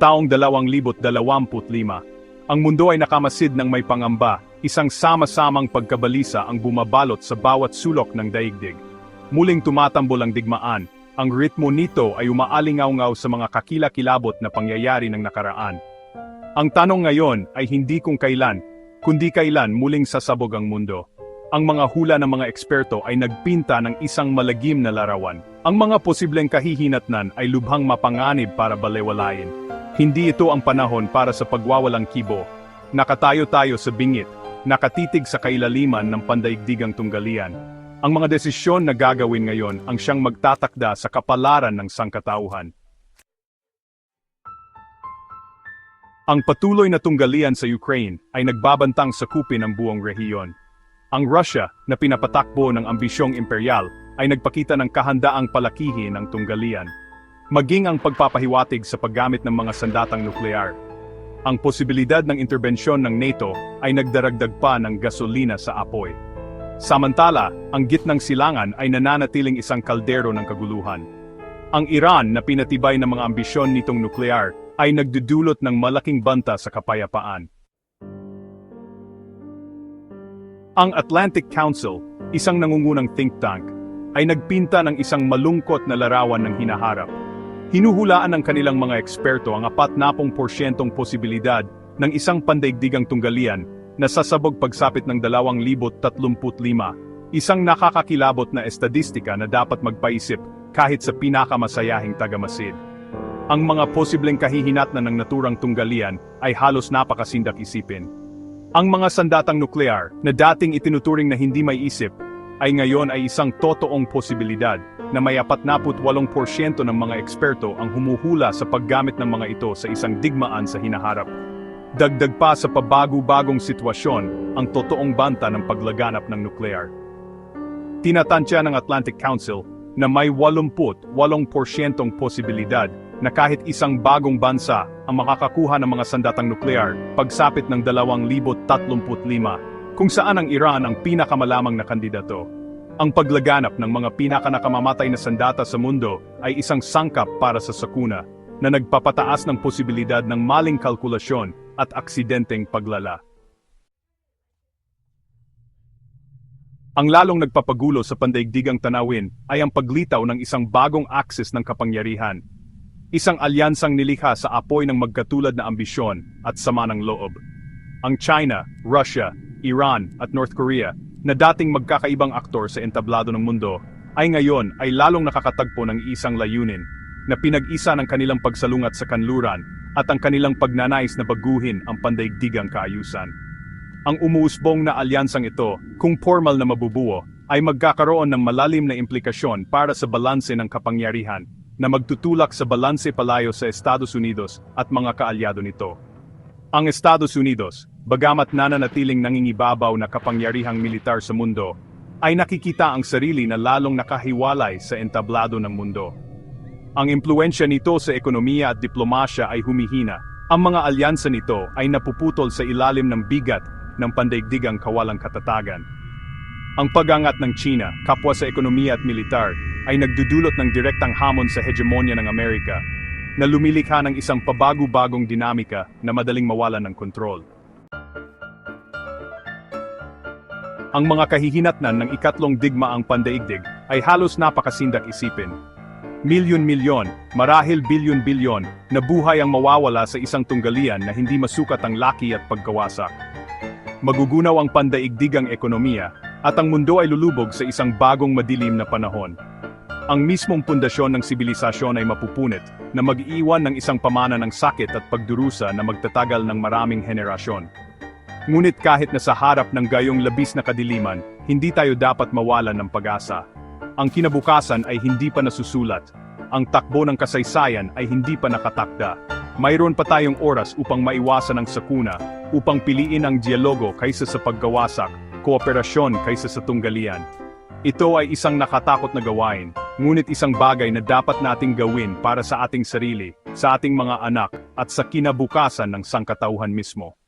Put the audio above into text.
Taong 2025, ang mundo ay nakamasid ng may pangamba, isang sama-samang pagkabalisa ang bumabalot sa bawat sulok ng daigdig. Muling tumatambol ang digmaan, ang ritmo nito ay umaalingaw-ngaw sa mga kakilakilabot na pangyayari ng nakaraan. Ang tanong ngayon ay hindi kung kailan, kundi kailan muling sasabog ang mundo. Ang mga hula ng mga eksperto ay nagpinta ng isang malagim na larawan. Ang mga posibleng kahihinatnan ay lubhang mapanganib para balewalayin. Hindi ito ang panahon para sa pagwawalang kibo. Nakatayo tayo sa bingit, nakatitig sa kailaliman ng pandaigdigang tunggalian. Ang mga desisyon na gagawin ngayon ang siyang magtatakda sa kapalaran ng sangkatauhan. Ang patuloy na tunggalian sa Ukraine ay nagbabantang sakupin ang buong rehiyon. Ang Russia, na pinapatakbo ng ambisyong imperial, ay nagpakita ng kahandaang palakihin ang tunggalian. Maging ang pagpapahiwatig sa paggamit ng mga sandatang nuklear. Ang posibilidad ng interbensyon ng NATO ay nagdaragdag pa ng gasolina sa apoy. Samantala, ang gitnang silangan ay nananatiling isang kaldero ng kaguluhan. Ang Iran na pinatibay ng mga ambisyon nitong nuklear ay nagdudulot ng malaking banta sa kapayapaan. Ang Atlantic Council, isang nangungunang think tank, ay nagpinta ng isang malungkot na larawan ng hinaharap. Hinuhulaan ng kanilang mga eksperto ang 40% posibilidad ng isang pandaigdigang tunggalian na sasabog pagsapit ng 2035, isang nakakakilabot na estadistika na dapat magpaisip kahit sa pinakamasayahing tagamasid. Ang mga posibleng kahihinatnan ng naturang tunggalian ay halos napakasindak isipin. Ang mga sandatang nuklear na dating itinuturing na hindi may isip ay ngayon ay isang totoong posibilidad na may 48% ng mga eksperto ang humuhula sa paggamit ng mga ito sa isang digmaan sa hinaharap. Dagdag pa sa pabago-bagong sitwasyon ang totoong banta ng paglaganap ng nuklear. Tinatansya ng Atlantic Council na may 88% posibilidad na kahit isang bagong bansa ang makakakuha ng mga sandatang nuklear pagsapit ng 2035 kung saan ang Iran ang pinakamalamang na kandidato. Ang paglaganap ng mga pinakanakamamatay na sandata sa mundo ay isang sangkap para sa sakuna na nagpapataas ng posibilidad ng maling kalkulasyon at aksidenteng paglala. Ang lalong nagpapagulo sa pandaigdigang tanawin ay ang paglitaw ng isang bagong akses ng kapangyarihan. Isang alyansang nilikha sa apoy ng magkatulad na ambisyon at sama ng loob. Ang China, Russia, Iran at North Korea na dating magkakaibang aktor sa entablado ng mundo ay ngayon ay lalong nakakatagpo ng isang layunin na pinag-isa ng kanilang pagsalungat sa kanluran at ang kanilang pagnanais na baguhin ang pandaigdigang kaayusan. Ang umuusbong na alyansang ito, kung formal na mabubuo, ay magkakaroon ng malalim na implikasyon para sa balanse ng kapangyarihan na magtutulak sa balanse palayo sa Estados Unidos at mga kaalyado nito. Ang Estados Unidos, bagamat nananatiling nangingibabaw na kapangyarihang militar sa mundo, ay nakikita ang sarili na lalong nakahiwalay sa entablado ng mundo. Ang impluensya nito sa ekonomiya at diplomasya ay humihina. Ang mga alyansa nito ay napuputol sa ilalim ng bigat ng pandaigdigang kawalang katatagan. Ang pagangat ng China, kapwa sa ekonomiya at militar, ay nagdudulot ng direktang hamon sa hegemonya ng Amerika, na lumilikha ng isang pabago-bagong dinamika na madaling mawalan ng kontrol. Ang mga kahihinatnan ng ikatlong digmaang pandaigdig ay halos napakasindak isipin. Milyon-milyon, marahil bilyon-bilyon, na buhay ang mawawala sa isang tunggalian na hindi masukat ang laki at pagkawasak. Magugunaw ang pandaigdigang ekonomiya, at ang mundo ay lulubog sa isang bagong madilim na panahon. Ang mismong pundasyon ng sibilisasyon ay mapupunit na mag-iwan ng isang pamana ng sakit at pagdurusa na magtatagal ng maraming henerasyon. Ngunit kahit na sa harap ng gayong labis na kadiliman, hindi tayo dapat mawalan ng pag-asa. Ang kinabukasan ay hindi pa nasusulat. Ang takbo ng kasaysayan ay hindi pa nakatakda. Mayroon pa tayong oras upang maiwasan ang sakuna, upang piliin ang dialogo kaysa sa paggawasak, kooperasyon kaysa sa tunggalian. Ito ay isang nakatakot na gawain, ngunit isang bagay na dapat nating gawin para sa ating sarili, sa ating mga anak, at sa kinabukasan ng sangkatauhan mismo.